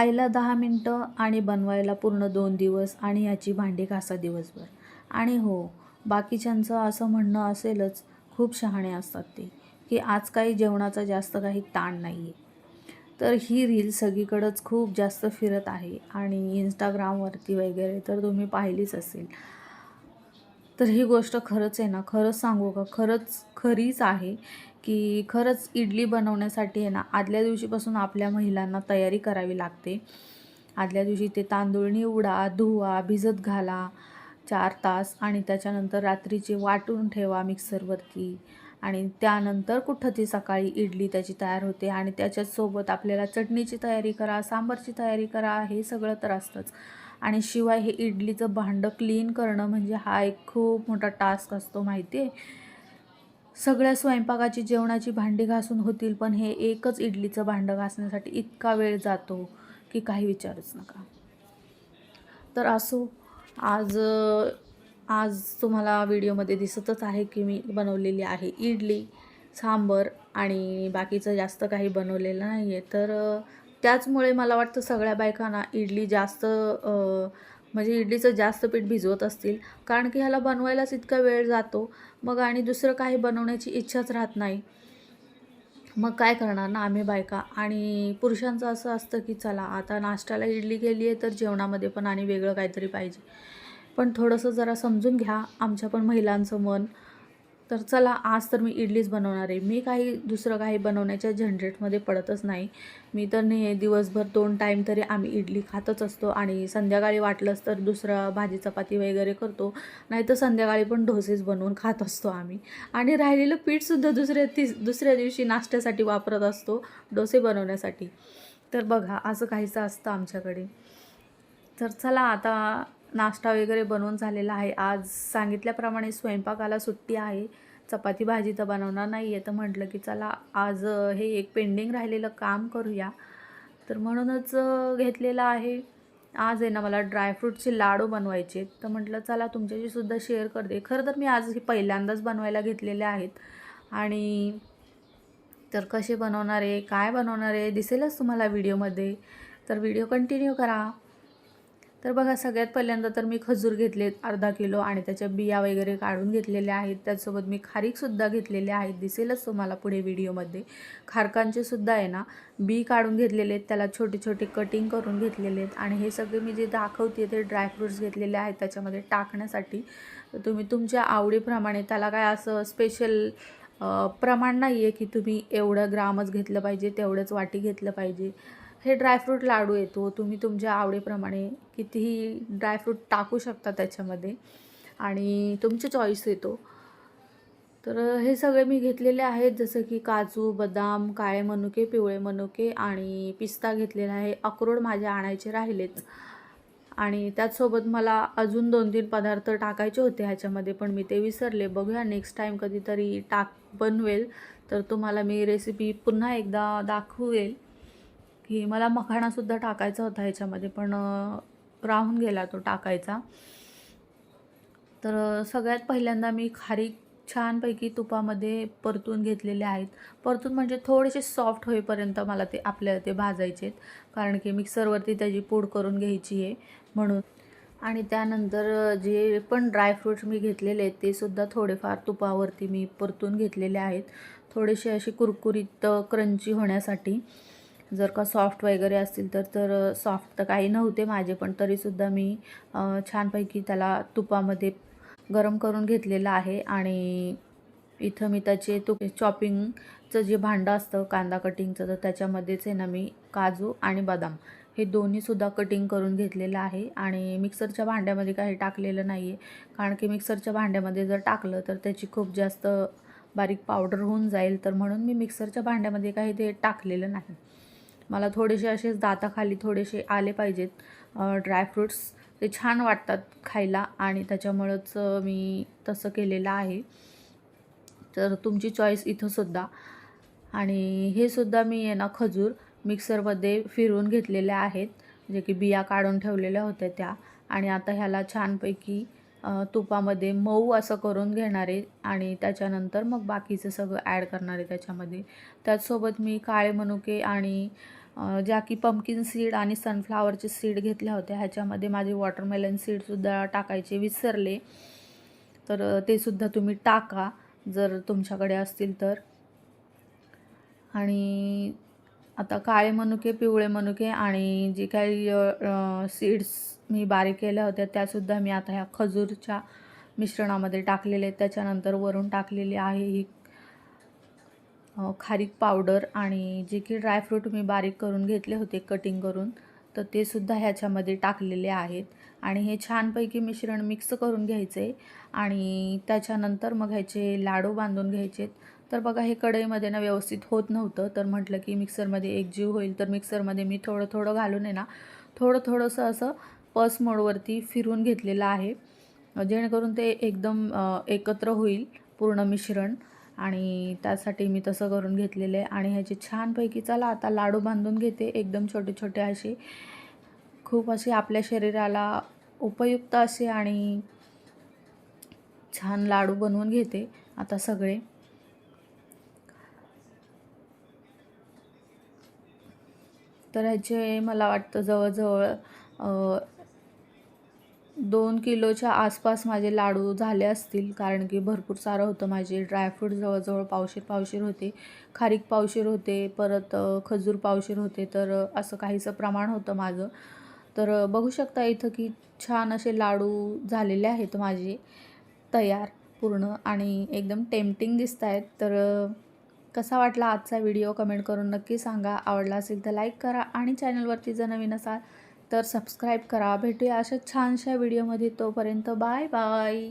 खायला दहा मिनटं आणि बनवायला पूर्ण दोन दिवस आणि याची भांडी घासा दिवसभर. आणि हो बाकीच्यांचं असं म्हणणं असेलच खूप शहाणे असतात ते की आज काही जेवणाचा जास्त काही ताण नाही आहे तर ही रील सगळीकडंच खूप जास्त फिरत आहे आणि इंस्टाग्रामवरती वगैरे तर तुम्ही पाहिलीच असेल. तर ही गोष्ट खरंच आहे ना खरंच सांगू का? खरंच खरीच आहे. की खरंच इडली बनवण्यासाठी आहे ना आदल्या दिवशीपासून आपल्या महिलांना तयारी करावी लागते. आदल्या दिवशी ते तांदूळ निवडा धुवा भिजत घाला चार तास आणि त्याच्यानंतर रात्रीचे वाटून ठेवा मिक्सरवरती आणि त्यानंतर कुठं ती सकाळी इडली त्याची तयार होते आणि त्याच्यासोबत आपल्याला चटणीची तयारी करा सांबारची तयारी करा हे सगळं तर असतंच. आणि शिवाय हे इडलीचं भांडं क्लीन करणं म्हणजे हा एक खूप मोठा टास्क असतो माहिती आहे सगळ्या स्वयंपाकाची जेवणाची भांडी घासून होतील पण हे एकच इडलीचं भांडं घासण्यासाठी इतका वेळ जातो की काही विचारूच नका. तर असो आज आज तुम्हाला व्हिडिओमध्ये दिसतच आहे की मी बनवलेली आहे इडली सांबर आणि बाकीचं जास्त काही बनवलेलं नाही आहे तर त्याचमुळे मला वाटतं सगळ्या बायकांना इडली जास्त म्हणजे इडलीचं जास्त पीठ भिजवत असतील. कारण की ह्याला बनवायलाच इतका वेळ जातो. मग आणि दुसरं काही बनवण्याची इच्छाच राहत नाही. मग काय करणार ना आम्ही बायका? आणि पुरुषांचं असं असतं की चला आता नाश्त्याला इडली केली आहे तर जेवणामध्ये पण आणि वेगळं काहीतरी पाहिजे. पण थोडंसं जरा समजून घ्या. आमच्या पण महिलांचं मन तर चला आज तर मी इडलीच बनवणार आहे. मी काही दुसरं काही बनवण्याच्या झंझटमध्ये पडतच नाही. मी तर नाही दिवसभर दोन टाईम तरी आम्ही इडली खातच असतो आणि संध्याकाळी वाटलंच तर दुसरं भाजी चपाती वगैरे करतो. नाही तर संध्याकाळी पण डोसेच बनवून खात असतो आम्ही. आणि राहिलेलं पीठसुद्धा दुसऱ्या ती दुसऱ्या दिवशी नाश्त्यासाठी वापरत असतो डोसे बनवण्यासाठी. तर बघा असं काहीचं असतं आमच्याकडे. तर चला आता नाश्ता वगैरे बनवून झालेला आहे. आज सांगितल्याप्रमाणे स्वयंपाकाला सुट्टी आहे. चपाती भाजी तर बनवणार नाही आहे तर म्हटलं की चला आज हे एक पेंडिंग राहिलेलं काम करूया. तर म्हणूनच घेतलेलं आहे. आज आहे ना मला ड्रायफ्रूटचे लाडू बनवायचे तर म्हटलं चला तुमच्याशी सुद्धा शेअर करते. खरं तर मी आज हे पहिल्यांदाच बनवायला घेतलेले आहेत. आणि तर कसे बनवणार आहे काय बनवणार आहे दिसेलच तुम्हाला व्हिडिओमध्ये. तर व्हिडिओ कंटिन्यू करा. तर बघा सगळ्यात पहिल्यांदा तर मी खजूर घेतलेत अर्धा किलो आणि त्याच्या बिया वगैरे काढून घेतलेल्या आहेत. त्याचसोबत मी खारीकसुद्धा घेतलेले आहेत. दिसेलच तुम्हाला पुढे व्हिडिओमध्ये. खारकांचे सुद्धा आहे ना बी काढून घेतलेले आहेत. त्याला छोटे छोटे कटिंग करून घेतलेले आहेत. आणि हे सगळे मी जे दाखवते ते ड्रायफ्रूट्स घेतलेले आहेत. त्याच्यामध्ये टाकण्यासाठी तुम्ही तुमच्या आवडीप्रमाणे त्याला काय असं स्पेशल प्रमाण नाही आहे की तुम्ही एवढं ग्रामच घेतलं पाहिजे तेवढंच वाटी घेतलं पाहिजे. हे ड्रायफ्रूट लाडू येतो. तुम्ही तुमच्या आवडीप्रमाणे कितीही ड्रायफ्रूट टाकू शकता त्याच्यामध्ये. आणि तुमचे चॉईस येतो. तर हे सगळे मी घेतलेले आहेत. जसं की काजू बदाम काळे मनुके पिवळे मनुके आणि पिस्ता घेतलेला आहे. अक्रोड माझे आणायचे राहिलेत. आणि त्याचसोबत मला अजून दोन तीन पदार्थ टाकायचे होते ह्याच्यामध्ये पण मी ते विसरले. बघूया नेक्स्ट टाईम कधीतरी टाक बनवेल. तर तुम्हाला मी रेसिपी पुन्हा एकदा दाखवेल. की मला मखाणासुद्धा टाकायचा होता ह्याच्यामध्ये पण राहून गेला तो टाकायचा. तर सगळ्यात पहिल्यांदा मी खारीक छानपैकी तुपामध्ये परतून घेतलेले आहेत. परतून म्हणजे थोडेसे सॉफ्ट होईपर्यंत मला ते आपल्याला ते भाजायचे आहेत कारण की मिक्सरवरती त्याची पूड करून घ्यायची आहे म्हणून. आणि त्यानंतर जे पण ड्रायफ्रूट्स मी घेतलेले आहेत ते सुद्धा थोडेफार तुपावरती मी परतून घेतलेले आहेत. थोडेसे असे कुरकुरीत क्रंची होण्यासाठी. जर का सॉफ्ट वगैरे असतील तर तर सॉफ्ट तर काही नव्हते माझे पण तरीसुद्धा मी छानपैकी त्याला तुपामध्ये गरम करून घेतलेलं आहे. आणि इथं मी त्याचे तुप चॉपिंगचं जे भांडं असतं कांदा कटिंगचं तर त्याच्यामध्येच आहे ना मी काजू आणि बदाम. हे दोन्हीसुद्धा कटिंग करून घेतलेलं आहे. आणि मिक्सरच्या भांड्यामध्ये काही टाकलेलं नाही आहे कारण की मिक्सरच्या भांड्यामध्ये जर टाकलं तर त्याची खूप जास्त बारीक पावडर होऊन जाईल. तर म्हणून मी मिक्सरच्या भांड्यामध्ये काही ते टाकलेलं नाही. मला थोडेसे असेच दाताखाली थोडेसे आले पाहिजेत. ड्रायफ्रूट्स ते छान वाटतात खायला आणि त्याच्यामुळंच मी तसं केलेलं आहे. तर तुमची चॉईस इथंसुद्धा आणि हे सुद्धा मी आहे ना खजूर मिक्सरमध्ये फिरवून घेतलेल्या आहेत. जे की बिया काढून ठेवलेल्या होत्या त्या. आणि आता ह्याला छानपैकी तुपामध्ये मऊ असं करून घेणार आहे. आणि त्याच्यानंतर मग बाकीचं सगळं ॲड करणार आहे त्याच्यामध्ये. त्याचसोबत मी काळे मनुके आणि ज्या की पंपकिन सीड आणि सनफ्लावरचे सीड घेतल्या होत्या. ह्याच्यामध्ये माझे वॉटरमेलन सीडसुद्धा टाकायचे विसरले. तर ते सुद्धा तुम्ही टाका जर तुमच्याकडे असतील तर. आणि आता काळे मनुके पिवळे मनुके आणि जे काही सीड्स मी बारीक केल्या होत्या त्यासुद्धा मी आता ह्या खजूरच्या मिश्रणामध्ये टाकलेले आहेत. त्याच्यानंतर वरून टाकलेली आहे ही खारीक पावडर आणि जे की ड्रायफ्रूट मी बारीक करून घेतले होते कटिंग करून तर ते सुद्धा ह्याच्यामध्ये टाकलेले आहेत. आणि हे छानपैकी मिश्रण मिक्स करून घ्यायचे आणि त्याच्यानंतर मग ह्याचे लाडू बांधून घ्यायचे. तर बघा हे कढईमध्ये ना व्यवस्थित होत नव्हतं तर म्हटलं की मिक्सरमध्ये एकजीव होईल तर मिक्सरमध्ये मी थोडं थोडं घालून आहे ना थोडं थोडंसं असं पस मोडवरती फिरून घेतलेलं आहे. जेणेकरून ते एकदम एकत्र होईल पूर्ण मिश्रण. आणि त्यासाठी मी तसं करून घेतलेलं आहे. आणि ह्याचे छानपैकी चला आता लाडू बांधून घेते. एकदम छोटे छोटे असे. खूप अशी आपल्या शरीराला उपयुक्त असे आणि छान लाडू बनवून घेते आता सगळे. तर ह्याचे मला वाटतं जवळजवळ दोन किलोच्या आसपास माझे लाडू झाले असतील कारण की भरपूर सारं होतं माझे. ड्रायफ्रूट जवळजवळ पावशीर पावशीर होते. खारीक पावशीर होते परत खजूर पावशीर होते तर असं काहीचं प्रमाण होतं माझं. तर बघू शकता इथं की छान असे लाडू झालेले आहेत माझे. तयार पूर्ण आणि एकदम टेम्पटिंग दिसत आहेत तर कसा वाटला आजचा व्हिडिओ कमेंट करून नक्की सांगा. आवडला असेल तर लाईक करा आणि चॅनलवरती जर नवीन असाल तर सबस्क्राईब करा. भेटूया अशा छानशा व्हिडिओमध्ये तोपर्यंत बाय बाय